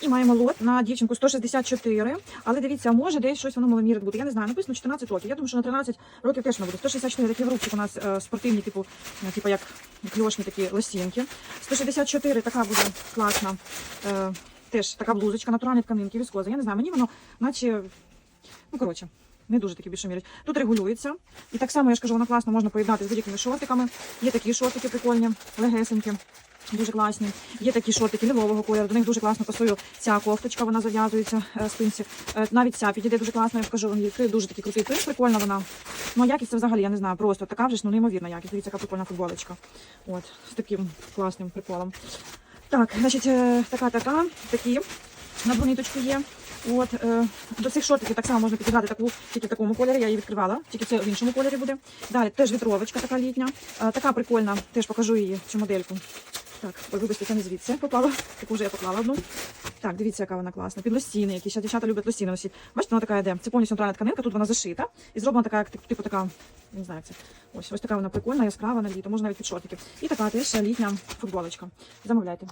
І маємо лот на дівчинку 164, але дивіться, може десь щось воно маломірить бути. Я не знаю, написано 14 років. Я думаю, що на 13 років теж не буде. 164 такий рубчик у нас е, спортивні, типу, е, типу як кльошні такі лосінки. 164 така буде класна. Е, теж така блузочка, натуральні тканинки, віскоза. Я не знаю, мені воно наче, ну коротше. Не дуже такі більше мірять. Тут регулюється. І так само, я ж кажу, воно класно можна поєднати з будь-якими шортиками. Є такі шортики прикольні, легесенькі. Дуже класні. Є такі шортики лівового кольору. До них дуже класно пасує ця кофточка, вона зав'язується е, спинці. Е, Навіть ця підійде дуже класно, я скажу, їй дуже такий крутий принт, прикольна вона. Ну, а якість це взагалі, я не знаю, просто така вже ж ну, неймовірна якість. Дивіться, яка прикольна футболочка. От, з таким класним приколом. Так, значить, е, така, така, такі на броніточку є. От до цих шортиків так само можна підібрати таку, тільки в такому кольорі. Я її відкривала, тільки це в іншому кольорі буде. Далі теж вітровочка така літня. Така прикольна, теж покажу її цю модельку. Так, ой, вибачте, це не звідси Поклала. Таку вже я поклала одну. Так, дивіться, яка вона класна. Під які ще дівчата люблять лосіни носити. Бачите, вона така йде. Це повністю натуральна тканинка, тут вона зашита. І зроблена така, як типу така, не знаю, як це. Ось, ось така вона прикольна, яскрава на літо, можна навіть під шортики. І така теж літня футболочка. Замовляйте.